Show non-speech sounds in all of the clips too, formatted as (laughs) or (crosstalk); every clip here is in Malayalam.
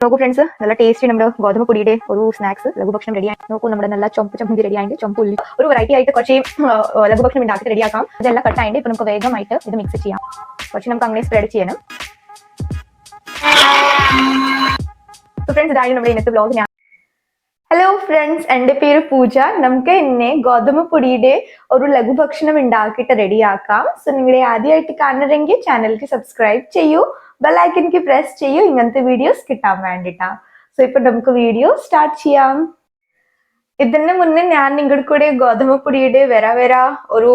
നോക്കൂ ഫ്രണ്ട്സ് നല്ല ടേസ്റ്റി നമ്മുടെ ഗോതമ്പ് പൊടിയുടെ ഒരു സ്നാക്സ് ലഘുഭക്ഷണം റെഡിയാണ് നോക്കൂ നമ്മുടെ നല്ല ചൊമ്പ് ചമ്മന്തി റെഡിയായിട്ട് ചൊമ്പ് ഉള്ളി. ഒരു വെറൈറ്റി ആയിട്ട് കുറച്ച് ലഘുഭക്ഷണം ഉണ്ടാക്കി റെഡിയാക്കാം ഇതെല്ലാം കട്ടായിട്ട് ഇപ്പൊ നമുക്ക് വേഗമായിട്ട് ഇത് മിക്സ് ചെയ്യാം. കുറച്ച് നമുക്ക് അങ്ങനെ സ്പ്രെഡ് ചെയ്യണം. ഫ്രണ്ട്സ് ഇതായിരുന്നു നമ്മുടെ ഇന്നത്തെ ബ്ലോഗ് ഞാൻ ഹലോ ഫ്രണ്ട്സ് എന്റെ പേര് പൂജ. നമുക്ക് എന്നെ ഗോതമ്പ് പൊടിയുടെ ഒരു ലഘുഭക്ഷണം ഉണ്ടാക്കിയിട്ട് റെഡിയാക്കാം സോ നിങ്ങളെ ആദ്യമായിട്ട് കാണണമെങ്കിൽ ചാനലിക്ക് സബ്സ്ക്രൈബ് ചെയ്യൂ. ബെല്ലൈക്കനിക്ക് പ്രസ് ചെയ്യൂ. ഇങ്ങനത്തെ വീഡിയോസ് കിട്ടാൻ വേണ്ടിട്ടാ. സോ ഇപ്പൊ നമുക്ക് വീഡിയോ സ്റ്റാർട്ട് ചെയ്യാം. ഇതിന് മുന്നേ ഞാൻ നിങ്ങളുടെ കൂടെ ഗോതമ്പ് പൊടിയുടെ വര വര ഒരു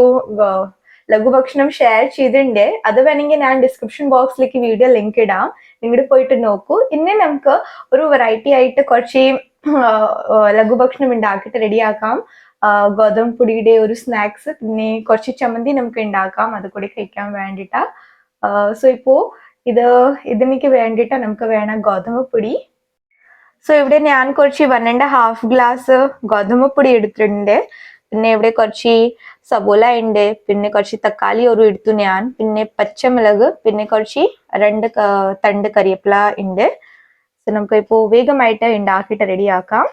ലഘുഭക്ഷണം ഷെയർ ചെയ്തിട്ടുണ്ട്. അത് വേണമെങ്കിൽ ഞാൻ ഡിസ്ക്രിപ്ഷൻ ബോക്സിലേക്ക് വീഡിയോ ലിങ്ക് ഇടാം. നിങ്ങൾ പോയിട്ട് നോക്കൂ. ഇന്ന് നമുക്ക് ഒരു വെറൈറ്റി ആയിട്ട് കുറച്ച് ലഘുഭക്ഷണം ഉണ്ടാക്കിയിട്ട് റെഡിയാക്കാം ഗോതമ്പ് പൊടിയുടെ ഒരു സ്നാക്സ് പിന്നെ കുറച്ച് ചമ്മന്തി നമുക്ക് ഉണ്ടാക്കാം. അത് കൂടി കഴിക്കാൻ വേണ്ടിട്ടാ. സോ ഇപ്പോ ഇത് ഇതിനേക്ക് വേണ്ടിയിട്ട് നമുക്ക് വേണം ഗോതമ്പ് പൊടി സോ ഇവിടെ ഞാൻ കുറച്ച് വൺ ആൻഡ് ഹാഫ് ഗ്ലാസ് ഗോതമ്പ് പൊടി എടുത്തിട്ടുണ്ട്. പിന്നെ ഇവിടെ കുറച്ച് സബോല ഉണ്ട്. പിന്നെ കുറച്ച് തക്കാളി ഒരു എടുത്തു ഞാൻ. പിന്നെ പച്ചമുളക് പിന്നെ കുറച്ച് രണ്ട് തണ്ട് കറിവേപ്പില ഉണ്ട്. സോ നമുക്ക് ഇപ്പോൾ വേഗമായിട്ട് ഉണ്ടാക്കിയിട്ട് റെഡിയാക്കാം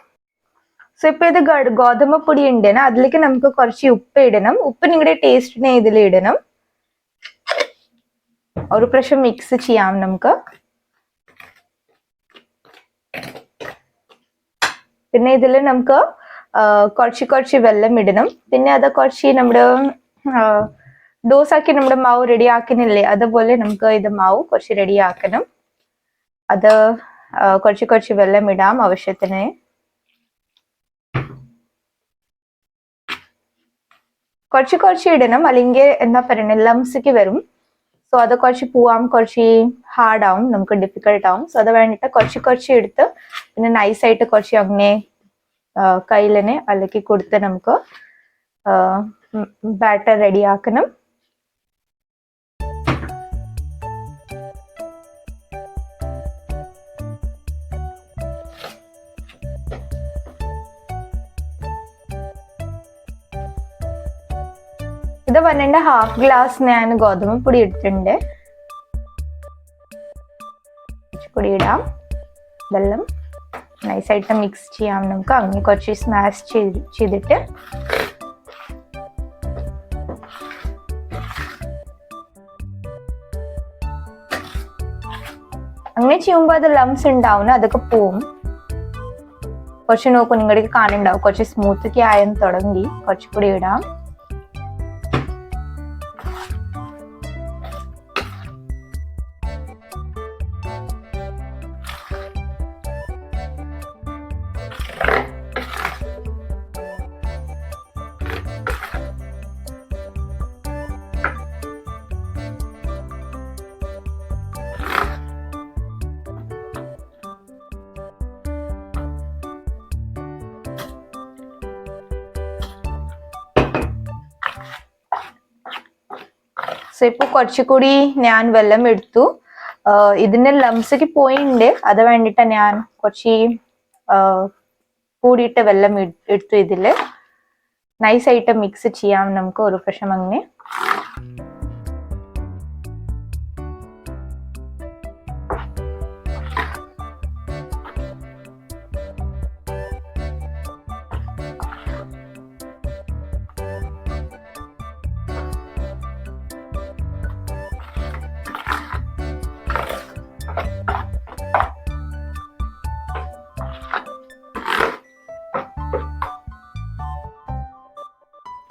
സോ ഇപ്പൊ ഇത് ഗോതമ്പ് പൊടി ഉണ്ട് അതിലേക്ക് നമുക്ക് കുറച്ച് ഉപ്പ് ഇടണം. ഉപ്പ് നിങ്ങളുടെ ടേസ്റ്റിനെ ഇതിൽ ഇടണം. ഒരു പ്രാവശ്യം മിക്സ് ചെയ്യാം നമുക്ക്. പിന്നെ ഇതിൽ നമുക്ക് കുറച്ച് കുറച്ച് വെള്ളം ഇടണം. പിന്നെ അത് കുറച്ച് നമ്മുടെ ദോസാക്കി നമ്മുടെ മാവ് റെഡി ആക്കുന്നില്ലേ? അതുപോലെ നമുക്ക് ഇത് മാവ് കുറച്ച് റെഡി ആക്കണം. അത് കുറച്ച് കുറച്ച് വെള്ളം ഇടാം ആവശ്യത്തിന്. കുറച്ച് കുറച്ച് ഇടണം. അല്ലെങ്കിൽ എന്താ പറയുന്നത് ലംസിക്ക് വരും. സോ അത് കുറച്ച് പോവാം കുറച്ച് ഹാർഡ് ആവും. നമുക്ക് ഡിഫിക്കൽട്ട് ആവും. സോ അത് വേണ്ടിയിട്ട് കുറച്ച് കുറച്ച് എടുത്ത് പിന്നെ നൈസായിട്ട് കുറച്ച് അങ്ങനെ കയ്യിലിനെ അലക്കി കൊടുത്ത് നമുക്ക് ബാറ്റർ റെഡി ആക്കണം ഇത് വന്നിട്ട് ഹാഫ് ഗ്ലാസ് ഞാൻ ഗോതമ്പ് പൊടി ഇട്ടിട്ടുണ്ട്. പൊടി ഇടാം. വെള്ളം നൈസായിട്ട് മിക്സ് ചെയ്യാം. നമുക്ക് അങ്ങനെ കുറച്ച് സ്മാഷ് ചെയ്ത് ചെയ്തിട്ട് അങ്ങനെ ചെയ്യുമ്പോൾ അത് ലംസ് ഉണ്ടാവുന്ന അതൊക്കെ പോവും. കുറച്ച് നോക്കും നിങ്ങൾക്ക് കാണുന്നുണ്ടാവും. കുറച്ച് സ്മൂത്ത് ഒക്കെ ആയെന്ന് തുടങ്ങി. കുറച്ചുകൂടി ഇടാം. സോ ഇപ്പൊ കുറച്ചുകൂടി ഞാൻ വെള്ളം എടുത്തു. ആഹ് ഇതിന്റെ ലംസൊക്കെ പോയിണ്ട്. അത് വേണ്ടിട്ടാ ഞാൻ കുറച്ച് കൂടിയിട്ട് വെള്ളം എടുത്തു ഇതിൽ. നൈസായിട്ട് മിക്സ് ചെയ്യാം. നമുക്ക് ഒരു പ്രാവശ്യം അങ്ങനെ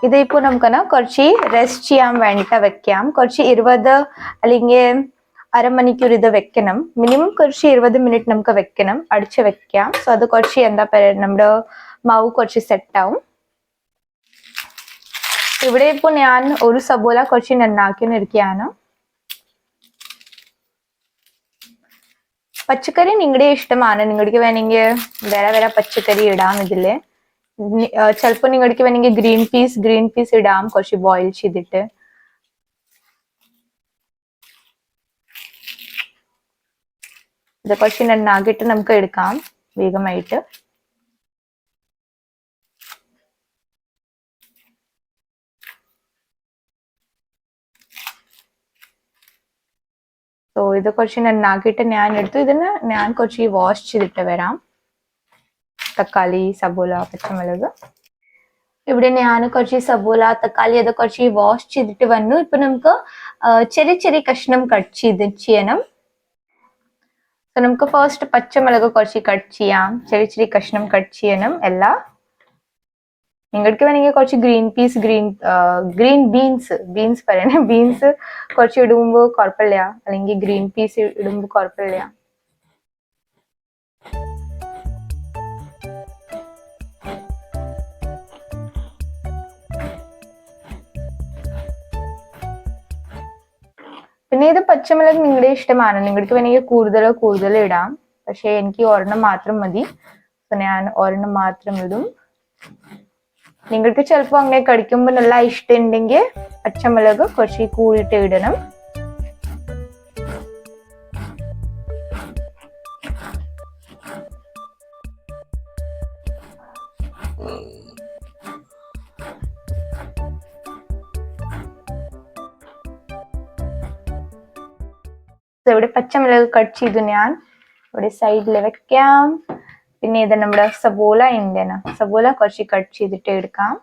ഇതിപ്പോ നമുക്കെന്നാ കുറച്ച് റെസ്റ്റ് ചെയ്യാൻ വേണ്ടിട്ട് വെക്കാം. കുറച്ച് ഇരുപത് അല്ലെങ്കിൽ അരമണിക്കൂർ ഇത് വെക്കണം. മിനിമം കുറച്ച് ഇരുപത് മിനിറ്റ് നമുക്ക് വെക്കണം. അടിച്ച് വെക്കാം. സോ അത് കുറച്ച് എന്താ പറയുക നമ്മുടെ മാവ് കുറച്ച് സെറ്റാവും ഇവിടെ ഇപ്പൊ ഞാൻ ഒരു സബോല കുറച്ച് നന്നാക്കിയിരിക്കുകയാണ് പച്ചക്കറി നിങ്ങളുടെ ഇഷ്ടമാണ്. നിങ്ങൾക്ക് വേണമെങ്കിൽ വേറെ വേറെ പച്ചക്കറി ഇടാം ഇതിൽ. ചിലപ്പോ നിങ്ങൾക്ക് വേണമെങ്കിൽ ഗ്രീൻ പീസ് ഗ്രീൻ പീസ് ഇടാം. കുറച്ച് ബോയിൽ ചെയ്തിട്ട്. ഇത് കുറച്ച് നന്നാക്കിയിട്ട് നമുക്ക് എടുക്കാം. വേഗമായിട്ട്. സോ ഇത് കുറച്ച് നന്നാക്കിയിട്ട് ഞാൻ എടുത്തു. ഇതിന് ഞാൻ കുറച്ച് വാഷ് ചെയ്തിട്ട് വരാം. തക്കാളി സബോല പച്ചമുളക്. ഇവിടെ ഞാൻ കുറച്ച് സബോല തക്കാളി അത് കുറച്ച് വാഷ് ചെയ്തിട്ട് വന്നു. ഇപ്പൊ നമുക്ക് ചെറിയ ചെറിയ കഷ്ണം കട്ട് ചെയ്ത് ചെയ്യണം. നമുക്ക് ഫസ്റ്റ് പച്ചമുളക് കുറച്ച് കട്ട് ചെയ്യാം. ചെറിയ ചെറിയ കഷ്ണം കട്ട് ചെയ്യണം എല്ലാ. നിങ്ങൾക്ക് വേണമെങ്കിൽ കുറച്ച് green peas green green beans beans പറയണേ. (laughs) ബീൻസ് കുറച്ച് ഇടുമ്പോൾ കുഴപ്പമില്ല. അല്ലെങ്കിൽ ഗ്രീൻ പീസ് ഇടുമ്പോൾ കുഴപ്പമില്ല. പിന്നെ ഇത് പച്ചമുളക് നിങ്ങളുടെ ഇഷ്ടമാണ്. നിങ്ങൾക്ക് വേണമെങ്കിൽ കൂടുതലോ കൂടുതലോ ഇടാം. പക്ഷെ എനിക്ക് ഒരെണ്ണം മാത്രം മതി. അപ്പൊ ഞാൻ ഒരെണ്ണം മാത്രം ഇടും. നിങ്ങൾക്ക് ചിലപ്പോൾ അങ്ങനെ കടിക്കുമ്പോൾ നല്ല ഇഷ്ടം ഉണ്ടെങ്കിൽ പച്ചമുളക് കുറച്ച് കൂടിയിട്ട് ഇടണം. So, ഇവിടെ പച്ചമുളക് കട്ട് ചെയ്തു ഞാൻ. ഇവിടെ സൈഡിൽ വെക്കാം. പിന്നെ ഇത് നമ്മുടെ സബോല ഉണ്ട് സബോല കുറച്ച് കട്ട് ചെയ്തിട്ട് എടുക്കാം.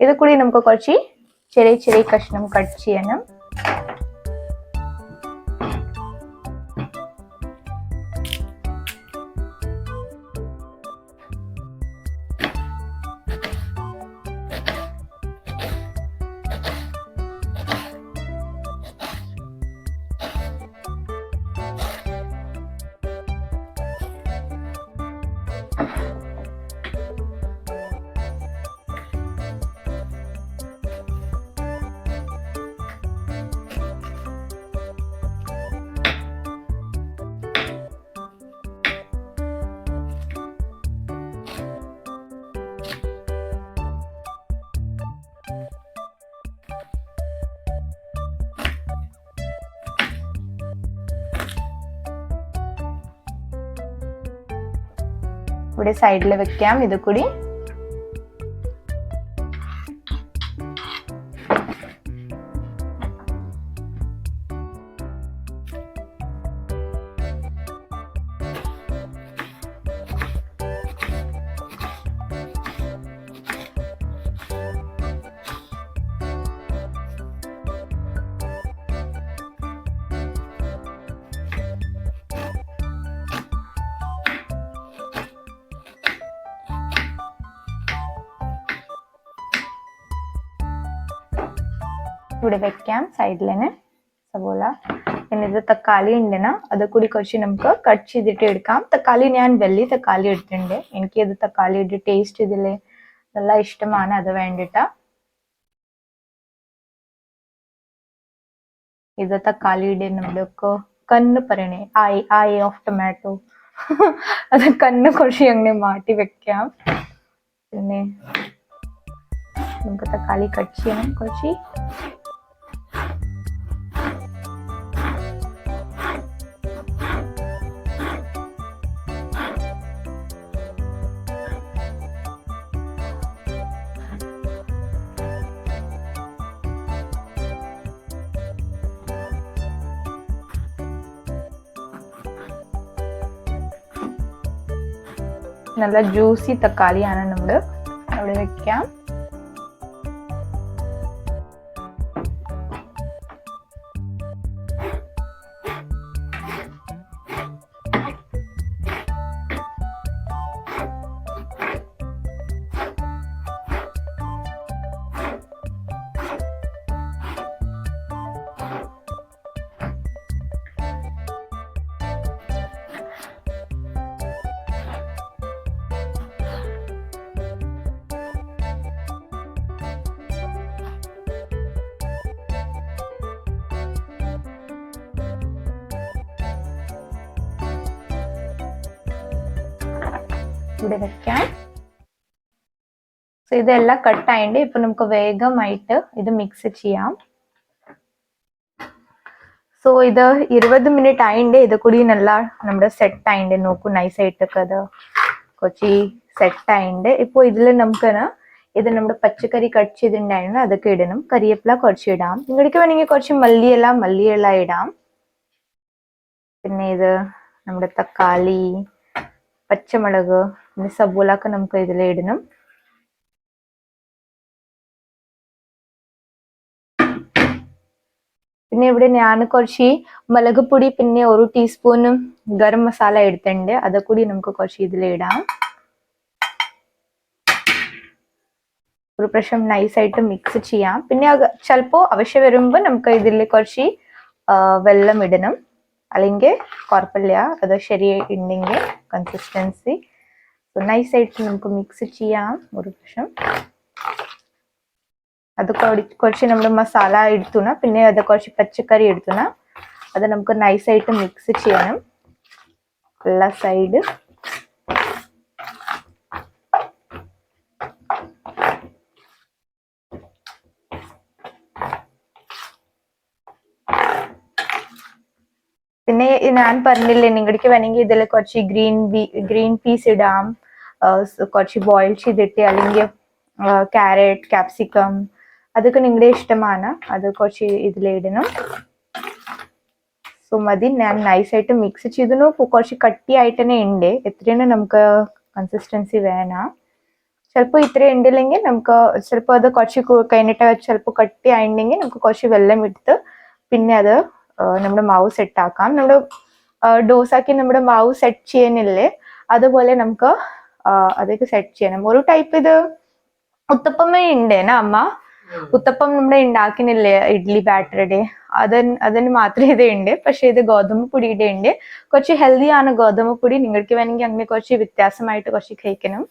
ഇത് കൂടി നമുക്ക് കുറച്ച് ചെറിയ ചെറിയ കഷ്ണം കട്ട് ചെയ്യണം. ഇവിടെ സൈഡിൽ വെക്കാം. ഇത് കൂടി ഇവിടെ വെക്കാം സൈഡിൽ തന്നെ സവോള. പിന്നെ ഇത് തക്കാളി ഉണ്ടെന്ന അത് കൂടി കുറച്ച് നമുക്ക് കട്ട് ചെയ്തിട്ട് എടുക്കാം. തക്കാളി ഞാൻ വലിയ തക്കാളി എടുത്തിട്ടുണ്ട്. എനിക്ക് ഇത് തക്കാളിയുടെ ടേസ്റ്റ് ഇതിൽ നല്ല ഇഷ്ടമാണ്. അത് വേണ്ടിട്ട. ഇത് തക്കാളിയുടെ നമ്മുടെ ഒക്കെ കണ്ണ് പറയണേ. ഐ ഐ ഓഫ് ടൊമാറ്റോ അത് കണ്ണ് കുറച്ച് അങ്ങനെ മാറ്റി വെക്കാം. പിന്നെ നമുക്ക് തക്കാളി കട്ട് ചെയ്യണം. കുറച്ച് നല്ല ജ്യൂസി തക്കാളിയാണ് നമ്മൾ അവിടെ വെക്കാം. ഇവിടെ വെക്കാം സോ ഇതെല്ലാം കട്ട് ആയിട്ട് ഇപ്പൊ നമുക്ക് വേഗമായിട്ട് ഇത് മിക്സ് ചെയ്യാം. സോ ഇത് ഇരുപത് മിനിറ്റ് ആയിണ്ട്. ഇത് കൂടി നല്ല നമ്മുടെ സെറ്റ് ആയിണ്ട്. നോക്കൂ നൈസ് ആയിട്ടൊക്കെ അത് കൊച്ചി സെറ്റ് ആയിണ്ട്. ഇപ്പൊ ഇതിൽ നമുക്ക് ഇത് നമ്മുടെ പച്ചക്കറി കട്ട് ചെയ്തിട്ടുണ്ടായിരുന്നു. അതൊക്കെ ഇടണം. കരിയേപ്പില കുറച്ച് ഇടാം. നിങ്ങൾക്ക് വേണമെങ്കിൽ കുറച്ച് മല്ലിയില മല്ലിയില ഇടാം. പിന്നെ ഇത് നമ്മുടെ തക്കാളി പച്ചമുളക് പിന്നെ സബോളൊക്കെ നമുക്ക് ഇതിൽ ഇടണം. പിന്നെ ഇവിടെ ഞാൻ കുറച്ച് മുളക് പൊടി പിന്നെ ഒരു ടീസ്പൂണും ഗരം മസാല എടുത്തിട്ടുണ്ട്. അതുകൂടി നമുക്ക് കുറച്ച് ഇതിൽ ഇടാം. ഒരു പ്രാവശ്യം നൈസായിട്ട് മിക്സ് ചെയ്യാം. പിന്നെ ചിലപ്പോൾ ആവശ്യം വരുമ്പോൾ നമുക്ക് ഇതിൽ കുറച്ച് വെള്ളം ഇടണം. അല്ലെങ്കിൽ കുഴപ്പമില്ല അത് ഉണ്ടെങ്കിൽ കൺസിസ്റ്റൻസി നൈസായിട്ട് നമുക്ക് മിക്സ് ചെയ്യാം. ഒരു പ്രാവശ്യം അത് കുറച്ച് നമ്മൾ മസാല എടുത്തുന പിന്നെ അത് കുറച്ച് പച്ചക്കറി എടുത്തുന അത് നമുക്ക് നൈസായിട്ട് മിക്സ് ചെയ്യണം. എല്ലാ സൈഡ് പിന്നെ ഞാൻ പറഞ്ഞില്ലേ നിങ്ങൾക്ക് വേണമെങ്കിൽ ഇതിൽ കുറച്ച് ഗ്രീൻ ഗ്രീൻ പീസ് ഇടാം. കുറച്ച് ബോയിൽ ചെയ്തിട്ട് അല്ലെങ്കിൽ ക്യാരറ്റ് ക്യാപ്സിക്കം അതൊക്കെ നിങ്ങളുടെ ഇഷ്ടമാണ്. അത് കുറച്ച് ഇതിലിടണം സോ മതി. ഞാൻ നൈസായിട്ട് മിക്സ് ചെയ്തു കുറച്ച് കട്ടിയായിട്ട് തന്നെ ഉണ്ട്. എത്രയാണ് നമുക്ക് കൺസിസ്റ്റൻസി വേണം. ചിലപ്പോൾ ഇത്ര ഉണ്ടില്ലെങ്കിൽ നമുക്ക് ചിലപ്പോൾ അത് കുറച്ച് കഴിഞ്ഞിട്ട് ചിലപ്പോൾ കട്ടി ആയിട്ടുണ്ടെങ്കിൽ നമുക്ക് കുറച്ച് വെള്ളം എടുത്ത് പിന്നെ അത് നമ്മുടെ മാവ് സെറ്റ് ആക്കാം. നമ്മുടെ ഡോസാക്കി നമ്മുടെ മാവ് സെറ്റ് ചെയ്യാനില്ലേ? അതുപോലെ നമുക്ക് അതൊക്കെ സെറ്റ് ചെയ്യണം. ഒരു ടൈപ്പ് ഇത് ഉത്തപ്പമേ ഉണ്ടേന അമ്മ? ഉത്തപ്പം നമ്മുടെ ഉണ്ടാക്കുന്നില്ലേ ഇഡ്ലി ബാറ്ററുടെ അതിന് അതിന് മാത്രമേ ഇത് ഉണ്ട് പക്ഷെ ഇത് ഗോതമ്പ് പൊടിയുടെ ഉണ്ട് കുറച്ച് ഹെൽത്തി ആണ് ഗോതമ്പ് പൊടി. നിങ്ങൾക്ക് വേണമെങ്കിൽ അങ്ങനെ കുറച്ച് വ്യത്യാസമായിട്ട് കുറച്ച് കഴിക്കണം.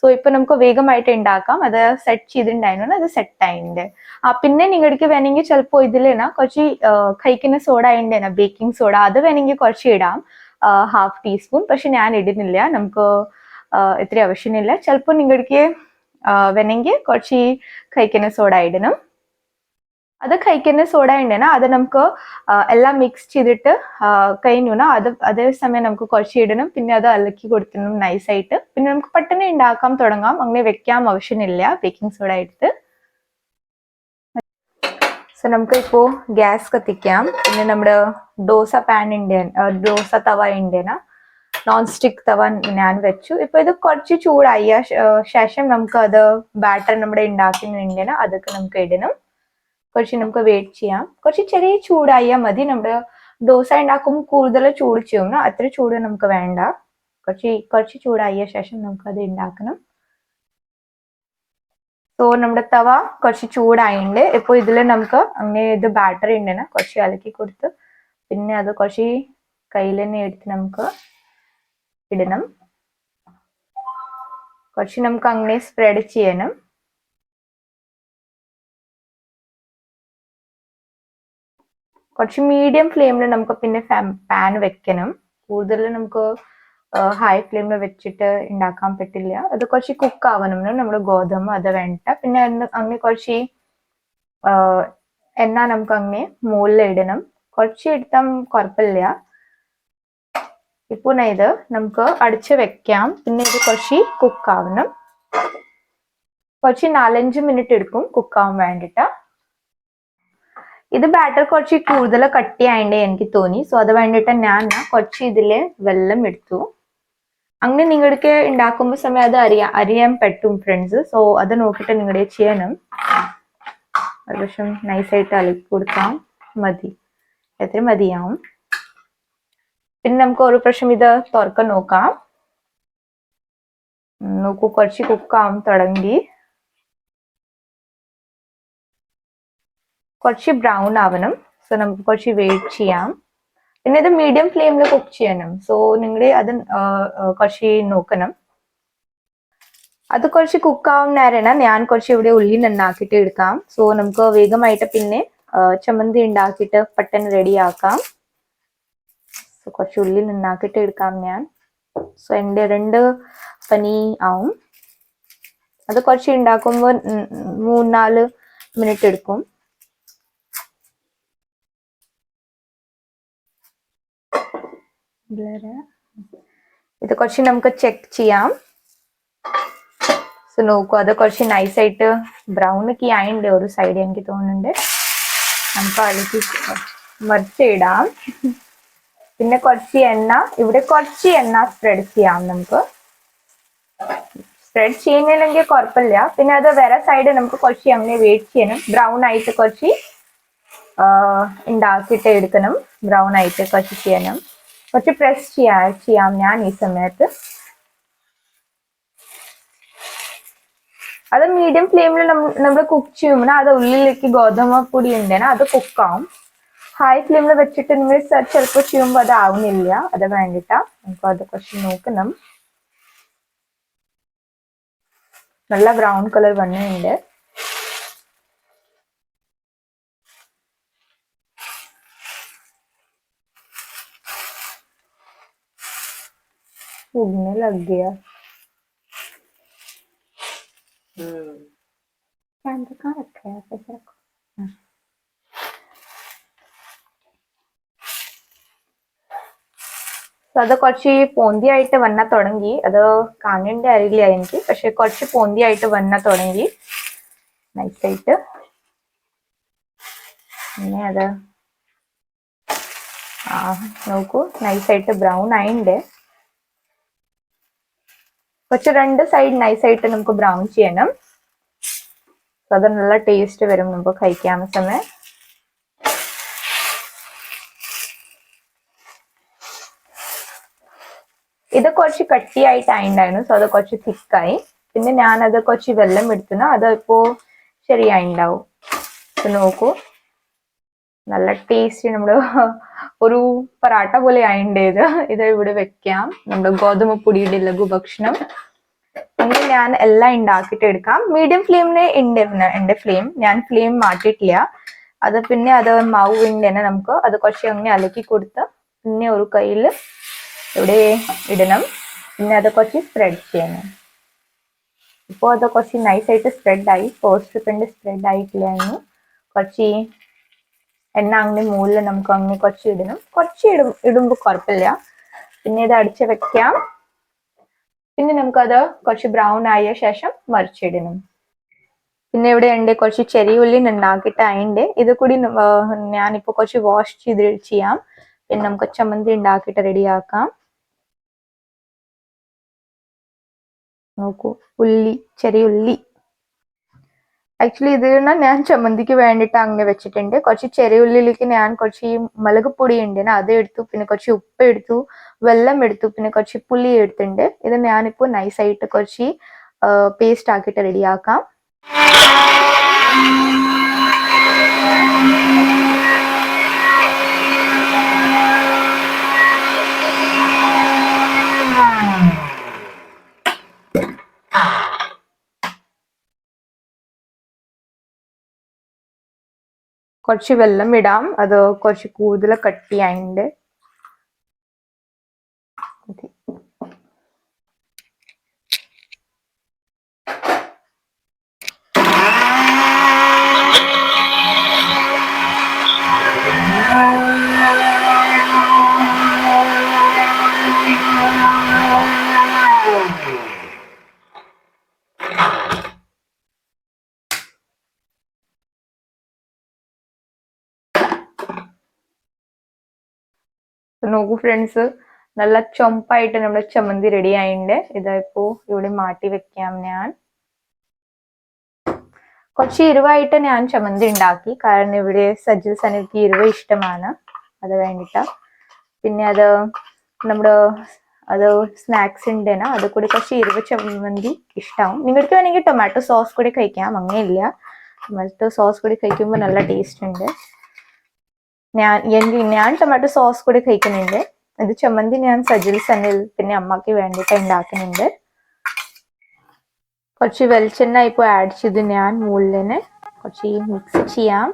സോ ഇപ്പൊ നമുക്ക് വേഗമായിട്ട് ഉണ്ടാക്കാം അത് സെറ്റ് ചെയ്തിട്ടുണ്ടായിരുന്നു. അത് സെറ്റ് ആയിട്ട് ആ പിന്നെ നിങ്ങൾക്ക് വേണമെങ്കിൽ ചിലപ്പോൾ ഇതിലേന കുറച്ച് കഴിക്കുന്ന സോഡ ഉണ്ടേന ബേക്കിംഗ് സോഡ അത് വേണമെങ്കിൽ കുറച്ച് ഇടാം. ഹാഫ് ടീസ്പൂൺ പക്ഷെ ഞാൻ ഇടുന്നില്ല. നമുക്ക് ഇത്ര ആവശ്യമില്ല. ചിലപ്പോൾ നിങ്ങൾക്ക് വേണമെങ്കിൽ കുറച്ച് കഴിക്കുന്ന സോഡ ഇടണം. അത് കഴിക്കുന്ന സോഡ ഉണ്ടേന അത് നമുക്ക് എല്ലാം മിക്സ് ചെയ്തിട്ട് കഴിഞ്ഞുന അത് അതേ സമയം നമുക്ക് കുറച്ച് ഇടണം. പിന്നെ അത് അലക്കി കൊടുക്കണം നൈസായിട്ട് പിന്നെ നമുക്ക് പെട്ടെന്ന് ഉണ്ടാക്കാൻ തുടങ്ങാം. അങ്ങനെ വെക്കാൻ ആവശ്യമില്ല. ബേക്കിംഗ് സോഡ എടുത്ത്. സോ നമുക്ക് ഇപ്പോ ഗ്യാസ് കത്തിക്കാം. പിന്നെ നമ്മുടെ ദോശ പാൻ ഉണ്ട് ദോശ തവ ഉണ്ടേന നോൺ സ്റ്റിക് തവ ഞാൻ വെച്ചു. ഇപ്പൊ ഇത് കുറച്ച് ചൂടായ. ശേഷം നമുക്ക് അത് ബാറ്റർ നമ്മുടെ ഉണ്ടാക്കുന്നുണ്ടേന അതൊക്കെ നമുക്ക് ഇടണം. കുറച്ച് നമുക്ക് വെയിറ്റ് ചെയ്യാം. കുറച്ച് ചെറിയ ചൂടായാൽ മതി. നമ്മുടെ ദോശ ഉണ്ടാക്കുമ്പോൾ കൂടുതൽ ചൂട് ചെയ്യും അത്ര ചൂട് നമുക്ക് വേണ്ട. കുറച്ച് കുറച്ച് ചൂടായ ശേഷം നമുക്ക് അത് ഉണ്ടാക്കണം. സോ നമ്മുടെ തവ കുറച്ച് ചൂടായിണ്ട് ഇപ്പൊ ഇതിൽ നമുക്ക് അങ്ങനെ ഇത് ബാറ്ററി ഉണ്ടെന്ന് കുറച്ച് ഇളക്കി കൊടുത്ത് പിന്നെ അത് കുറച്ച് കയ്യിൽ തന്നെ എടുത്ത് നമുക്ക് ഇടണം. കുറച്ച് നമുക്ക് അങ്ങനെ സ്പ്രെഡ് ചെയ്യണം. കുറച്ച് മീഡിയം ഫ്ലെയിമിൽ നമുക്ക് പിന്നെ പാൻ വെക്കണം. കൂടുതൽ നമുക്ക് ഹൈ ഫ്ലെയിമിൽ വെച്ചിട്ട് ഉണ്ടാക്കാൻ പറ്റില്ല. അത് കുറച്ച് കുക്ക് ആവണം നമ്മൾ ഗോതമ്പ് അത് വേണ്ട. പിന്നെ അങ്ങനെ കുറച്ച് എണ്ണ നമുക്ക് അങ്ങനെ മുകളിൽ ഇടണം. കുറച്ച് എടുത്താൽ കുഴപ്പമില്ല ഇപ്പൊ ഇത് നമുക്ക് അടിച്ച് വെക്കാം. പിന്നെ ഇത് കുറച്ച് കുക്ക് ആവണം. കുറച്ച് നാലഞ്ച് മിനിറ്റ് എടുക്കും കുക്ക് ആവാൻ വേണ്ടിയിട്ട് ഇത് ബാറ്റർ കുറച്ച് കൂടുതൽ കട്ടിയായിണ്ടേ എനിക്ക് തോന്നി. സോ അത് വേണ്ടിയിട്ട് ഞാൻ കുറച്ച് ഇതിൽ വെള്ളം എടുത്തു. അങ്ങനെ നിങ്ങൾക്ക് ഉണ്ടാക്കുമ്പോൾ സമയം അത് അറിയാം അറിയാൻ പറ്റും ഫ്രണ്ട്സ് സോ അത് നോക്കിയിട്ട് നിങ്ങളുടെ ചെയ്യണം. ഏകദേശം നൈസായിട്ട് അലക്കി കൊടുക്കാം. മതി. എത്ര മതിയാവും? പിന്നെ നമുക്ക് ഒരു പ്രാവശ്യം ഇത് തുറക്കാൻ നോക്കാം. നോക്കൂ കുറച്ച് കുക്കാവും തുടങ്ങി. കുറച്ച് ബ്രൗൺ ആവണം. സോ നമുക്ക് കുറച്ച് വെയിറ്റ് ചെയ്യാം. പിന്നെ ഇത് മീഡിയം ഫ്ലെയിമിൽ കുക്ക് ചെയ്യണം. സോ നിങ്ങൾ അത് കുറച്ച് നോക്കണം. അത് കുറച്ച് കുക്ക് ആവുന്ന നേരമാണ് ഞാൻ കുറച്ച് ഇവിടെ ഉള്ളി നന്നാക്കിയിട്ട് എടുക്കാം. സോ നമുക്ക് വേഗമായിട്ട് പിന്നെ ചമ്മന്തി ഉണ്ടാക്കിയിട്ട് പെട്ടെന്ന് റെഡി ആക്കാം. സോ കുറച്ച് ഉള്ളി നന്നാക്കിയിട്ട് എടുക്കാം ഞാൻ. സോ എന്റെ രണ്ട് പനി ആവും. അത് കുറച്ച് ഉണ്ടാക്കുമ്പോൾ മൂന്നാൽ മിനിറ്റ് എടുക്കും Blur ആ. ഇത് കുറച്ച് നമുക്ക് ചെക്ക് ചെയ്യാം. സോ നോക്കൂ അത് കുറച്ച് nice ബ്രൗണൊക്കെ ആയിണ്ട് ഒരു സൈഡ് എനിക്ക് തോന്നുന്നുണ്ട്. നമുക്ക് അലക്കി മറിച്ചിടാം പിന്നെ കുറച്ച് എണ്ണ ഇവിടെ കുറച്ച് എണ്ണ സ്പ്രെഡ് ചെയ്യാം നമുക്ക്. സ്പ്രെഡ് ചെയ്യുന്നില്ലെങ്കിൽ കുഴപ്പമില്ല. പിന്നെ അത് വേറെ സൈഡ് നമുക്ക് കുറച്ച് അങ്ങനെ വെയിറ്റ് ചെയ്യണം. ബ്രൗൺ ആയിട്ട് കുറച്ച് ഉണ്ടാക്കിയിട്ട് എടുക്കണം. ബ്രൗൺ ആയിട്ട് കുറച്ച് ചെയ്യണം. കുറച്ച് പ്രസ് ചെയ്യാ ചെയ്യാം ഞാൻ ഈ സമയത്ത്. അത് മീഡിയം ഫ്ലെയിമിൽ നമ്മൾ കുക്ക് ചെയ്യുമ്പോൾ അത് ഉള്ളിലേക്ക് ഗോതമ്പ് പൊടി ഉണ്ടെങ്കിൽ അത് കുക്കാവും ഹൈ ഫ്ലെയിമിൽ വെച്ചിട്ട് നിങ്ങൾ ചിലപ്പോൾ ചെയ്യുമ്പോൾ അത് ആവുന്നില്ല. അത് വേണ്ടിട്ടാ. നമുക്ക് അത് കുറച്ച് നോക്കണം. നല്ല ബ്രൗൺ കളർ വന്നിട്ടുണ്ട്. उगने लग गया कैमरा कहाँ रखा है ऐसे रखो हाँ। So, അത് കുറച്ച് പോന്തിയായിട്ട് വന്ന തുടങ്ങി അത് കാണേണ്ട അറിയില്ല എനിക്ക് പക്ഷെ കുറച്ച് പോന്തിയായിട്ട് വന്ന തുടങ്ങി നൈസായിട്ട് പിന്നെ അത് ആ നോക്കൂ നൈസായിട്ട് ബ്രൗൺ ആയിണ്ട് കുറച്ച് രണ്ട് സൈഡ് നൈസായിട്ട് നമുക്ക് ബ്രൗൺ ചെയ്യണം. അത് നല്ല ടേസ്റ്റ് വരും നമുക്ക് കഴിക്കാൻ സമയം ഇത് കുറച്ച് കട്ടിയായിട്ട് ആയിണ്ടായിരുന്നു സോ അത് കുറച്ച് തിക്കായി പിന്നെ ഞാനത് കുറച്ച് വെള്ളം എടുത്തുന്നു അത് ഇപ്പോ ശരിയായിണ്ടാവും. നോക്കൂ. നല്ല ടേസ്റ്റ് നമ്മുടെ ഒരു പറാട്ട പോലെ ആയിണ്ടേത്. ഇത് ഇവിടെ വെക്കാം. നമ്മുടെ ഗോതമ്പ് പൊടിയുടെ ലഘു ഭക്ഷണം. അങ്ങനെ ഞാൻ എല്ലാം ഉണ്ടാക്കിയിട്ട് എടുക്കാം. മീഡിയം ഫ്ലെയിമിന് ഉണ്ട് എന്റെ ഫ്ലെയിം. ഞാൻ ഫ്ലെയിം മാറ്റിയിട്ടില്ല. അത് പിന്നെ അത് മാവ് തന്നെ നമുക്ക് അത് കുറച്ച് അങ്ങനെ അലക്കി കൊടുത്ത് പിന്നെ ഒരു കയ്യിൽ ഇവിടെ ഇടണം. പിന്നെ അത് കുറച്ച് സ്പ്രെഡ് ചെയ്യണം. ഇപ്പോൾ അത് കുറച്ച് നൈസായിട്ട് സ്പ്രെഡ് ആയി പോസ്റ്റ് പിന്നെ സ്പ്രെഡ് ആയിട്ടില്ലായിരുന്നു കുറച്ച് എണ്ണ അങ്ങനെ മുകളിൽ നമുക്ക് അങ്ങനെ കുറച്ച് ഇടണം. കുറച്ച് ഇടും ഇടുമ്പോൾ കുഴപ്പമില്ല. പിന്നെ ഇത് അടിച്ച് വെക്കാം. പിന്നെ നമുക്കത് കുറച്ച് ബ്രൗൺ ആയ ശേഷം മറിച്ചിടണം. പിന്നെ ഇവിടെ ഉണ്ട് കുറച്ച് ചെറിയ ഉള്ളി ഉണ്ടാക്കിയിട്ട് അതിന്റെ ഇത് കൂടി ഞാനിപ്പോൾ കുറച്ച് വാഷ് ചെയ്ത് ചെയ്യാം. പിന്നെ നമുക്ക് ചമ്മന്തി ഉണ്ടാക്കിയിട്ട് റെഡിയാക്കാം നോക്കൂ ഉള്ളി ചെറിയ ഉള്ളി. ആക്ച്വലി ഇത് ഞാൻ ചമ്മന്തിക്ക് വേണ്ടിയിട്ട് അങ്ങനെ വെച്ചിട്ടുണ്ട്. കുറച്ച് ചെറിയ ഉള്ളിലേക്ക് ഞാൻ കുറച്ച് ഈ മുളക് പൊടി ഉണ്ട് അത് എടുത്തു. പിന്നെ കുറച്ച് ഉപ്പ് എടുത്തു. വെള്ളം എടുത്തു. പിന്നെ കുറച്ച് പുളി എടുത്തിട്ടുണ്ട്. ഇത് ഞാനിപ്പോൾ നൈസായിട്ട് കുറച്ച് പേസ്റ്റ് ആക്കിയിട്ട് റെഡിയാക്കാം കുറച്ച് വെള്ളം ഇടാം. അത് കുറച്ച് കൂടുതൽ കട്ടിയായിണ്ട് നോക്കൂ ഫ്രണ്ട്സ് നല്ല ചൊമ്പായിട്ട് നമ്മുടെ ചമ്മന്തി റെഡി ആയിട്ടുണ്ട്. ഇതായിപ്പോ ഇവിടെ മാറ്റി വെക്കാം ഞാൻ. കുറച്ച് എരിവായിട്ട് ഞാൻ ചമ്മന്തി ഉണ്ടാക്കി. കാരണം ഇവിടെ സജിൽ സനക്ക് എരിവ് ഇഷ്ടമാണ്. അത് വേണ്ടിട്ട്. പിന്നെ അത് നമ്മുടെ അത് സ്നാക്സ് ഉണ്ടേന അത് കൂടി കുറച്ച് എരിവ് ചമ്മന്തി ഇഷ്ടമാവും നിങ്ങൾക്ക് വേണമെങ്കിൽ ടൊമാറ്റോ സോസ് കൂടി കഴിക്കാം. അങ്ങനെയില്ല. ടൊമാറ്റോ സോസ് കൂടി കഴിക്കുമ്പോൾ നല്ല ടേസ്റ്റ് ഉണ്ട്. ഞാൻ ഞാൻ ടൊമാറ്റോ സോസ് കൂടി കഴിക്കുന്നുണ്ട്. ഇത് ചമ്മന്തി ഞാൻ സജിൽ സനിൽ പിന്നെ അമ്മയ്ക്ക് വേണ്ടിട്ട് ഉണ്ടാക്കുന്നുണ്ട്. കുറച്ച് വെളിച്ചെണ്ണ ഇപ്പോൾ ആഡ് ചെയ്ത് ഞാൻ മുള്ളിന്. കുറച്ച് മിക്സ് ചെയ്യാം.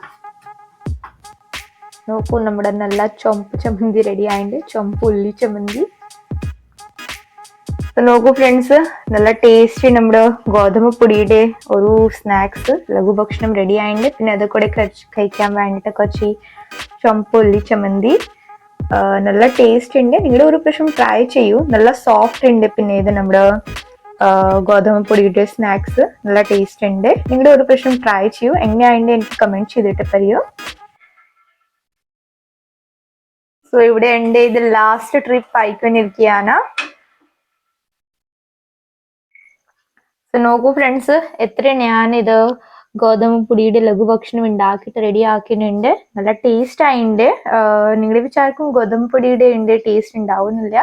നോക്കൂ നമ്മുടെ നല്ല ചുമപ്പ് ചമ്മന്തി റെഡി ആയിട്ട് ചുമപ്പ് ഉള്ളി ചമ്മന്തി. അപ്പൊ നോക്കൂ ഫ്രണ്ട്സ് നല്ല ടേസ്റ്റി നമ്മുടെ ഗോതമ്പ് പൊടിയുടെ ഒരു സ്നാക്സ് ലഘുഭക്ഷണം റെഡി ആയിട്ടുണ്ട്. പിന്നെ അത് കൂടെ കഴിക്കാൻ വേണ്ടിയിട്ട് കുറച്ച് ചുമപ്പ് ഉള്ളി ചമ്മന്തി നല്ല ടേസ്റ്റ് ഉണ്ട്. നിങ്ങൾ ഒരു പ്രാവശ്യം ട്രൈ ചെയ്യൂ. നല്ല സോഫ്റ്റ് ഉണ്ട് പിന്നെ ഇത് നമ്മുടെ ഗോതമ്പ് പൊടിയുടെ സ്നാക്സ് നല്ല ടേസ്റ്റ് ഉണ്ട്. നിങ്ങളുടെ ഒരു പ്രാവശ്യം ട്രൈ ചെയ്യൂ. എങ്ങനെയായിട്ട് എനിക്ക് കമന്റ് ചെയ്തിട്ട് പറയൂ. സോ ഇവിടെ എന്റെ ഇത് ലാസ്റ്റ് ട്രിപ്പ് ആയിക്കൊണ്ടിരിക്കുകയാണ്. നോക്കൂ ഫ്രണ്ട്സ് എത്ര ഞാനിത് ഗോതമ്പ് പൊടിയുടെ ലഘുഭക്ഷണം ഉണ്ടാക്കിയിട്ട് റെഡി ആക്കിയിട്ടുണ്ട്. നല്ല ടേസ്റ്റ് ആയിട്ടുണ്ട്. നിങ്ങൾ വിചാരിക്കും ഗോതമ്പ് പൊടിയുടെ ഉണ്ട് ടേസ്റ്റ് ഉണ്ടാവുന്നില്ല.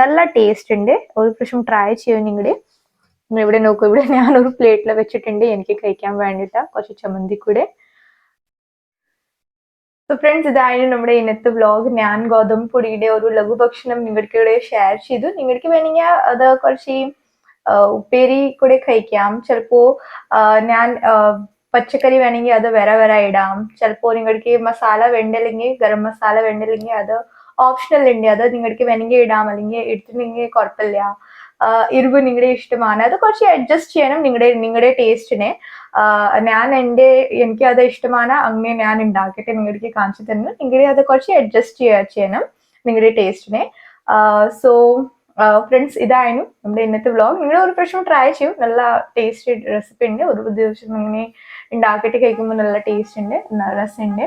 നല്ല ടേസ്റ്റ് ഉണ്ട്. ഒരു പ്രാവശ്യം ട്രൈ ചെയ്യും നിങ്ങൾ ഇവിടെ നോക്കൂ ഇവിടെ ഞാൻ ഒരു പ്ലേറ്റിൽ വെച്ചിട്ടുണ്ട്. എനിക്ക് കഴിക്കാൻ വേണ്ടിയിട്ട് കുറച്ച് ചമ്മന്തി കൂടെ. സോ ഫ്രണ്ട്സ് ഇതായിരുന്നു നമ്മുടെ ഇന്നത്തെ വ്ലോഗ് ഞാൻ ഗോതമ്പ് പൊടിയുടെ ഒരു ലഘുഭക്ഷണം നിങ്ങൾക്ക് ഇവിടെ ഷെയർ ചെയ്തു. നിങ്ങൾക്ക് വേണമെങ്കിൽ അത് കുറച്ച് ഉപ്പേരി കൂടെ കഴിക്കാം. ചിലപ്പോ ഞാൻ പച്ചക്കറി വേണമെങ്കിൽ അത് വേറെ വേറെ ഇടാം. ചിലപ്പോ നിങ്ങൾക്ക് മസാല വേണ്ടില്ലെങ്കിൽ ഗരം മസാല വേണ്ടില്ലെങ്കിൽ അത് ഓപ്ഷണൽ ഉണ്ട് അത് നിങ്ങൾക്ക് വേണമെങ്കിൽ ഇടാം. അല്ലെങ്കിൽ എടുത്തിട്ടുണ്ടെങ്കിൽ കുഴപ്പമില്ല ഇരുവ് നിങ്ങളുടെ ഇഷ്ടമാണ്. അത് കുറച്ച് അഡ്ജസ്റ്റ് ചെയ്യണം നിങ്ങളുടെ നിങ്ങളുടെ ടേസ്റ്റിനെ ഞാൻ എന്റെ എനിക്ക് അത് ഇഷ്ടമാണ്. അങ്ങനെ ഞാൻ ഉണ്ടാക്കിയിട്ട് നിങ്ങൾക്ക് കാണിച്ചു തരുന്നു നിങ്ങളുടെ അത് കുറച്ച് അഡ്ജസ്റ്റ് ചെയ്യണം നിങ്ങളുടെ ടേസ്റ്റിനെ സോ ഫ്രണ്ട്സ് ഇതായിരുന്നു നമ്മുടെ ഇന്നത്തെ വ്ളോഗ് നിങ്ങൾ ഒരു പ്രാവശ്യം ട്രൈ ചെയ്യും. നല്ല ടേസ്റ്റ് റെസിപ്പി ഉണ്ട്. ഒരു ദിവസം ഇങ്ങനെ ഉണ്ടാക്കിയിട്ട് കഴിക്കുമ്പോൾ നല്ല ടേസ്റ്റ് ഉണ്ട് നല്ല രസമുണ്ട്.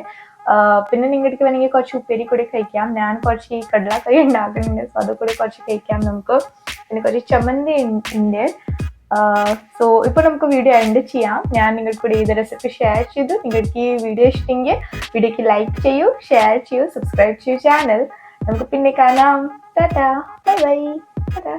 പിന്നെ നിങ്ങൾക്ക് വേണമെങ്കിൽ കുറച്ച് ഉപ്പേരി കൂടി കഴിക്കാം. ഞാൻ കുറച്ച് ഈ കടലക്കറി ഉണ്ടാക്കുന്നുണ്ട്. സോ അത് കൂടി കുറച്ച് കഴിക്കാം നമുക്ക്. പിന്നെ കുറച്ച് ചമ്മന്തി ഉണ്ട്. സോ ഇപ്പോൾ നമുക്ക് വീഡിയോ എൻഡ് ചെയ്യാം. ഞാൻ നിങ്ങൾക്ക് കൂടി ഇത് റെസിപ്പി ഷെയർ ചെയ്തു. നിങ്ങൾക്ക് ഈ വീഡിയോ ഇഷ്ടമെങ്കിൽ വീഡിയോക്ക് ലൈക്ക് ചെയ്യൂ ഷെയർ ചെയ്യൂ സബ്സ്ക്രൈബ് ചെയ്യൂ ചാനൽ നമുക്ക് പിന്നെ കാണാം. ടാറ്റാ. Bye bye. ടാറ്റാ.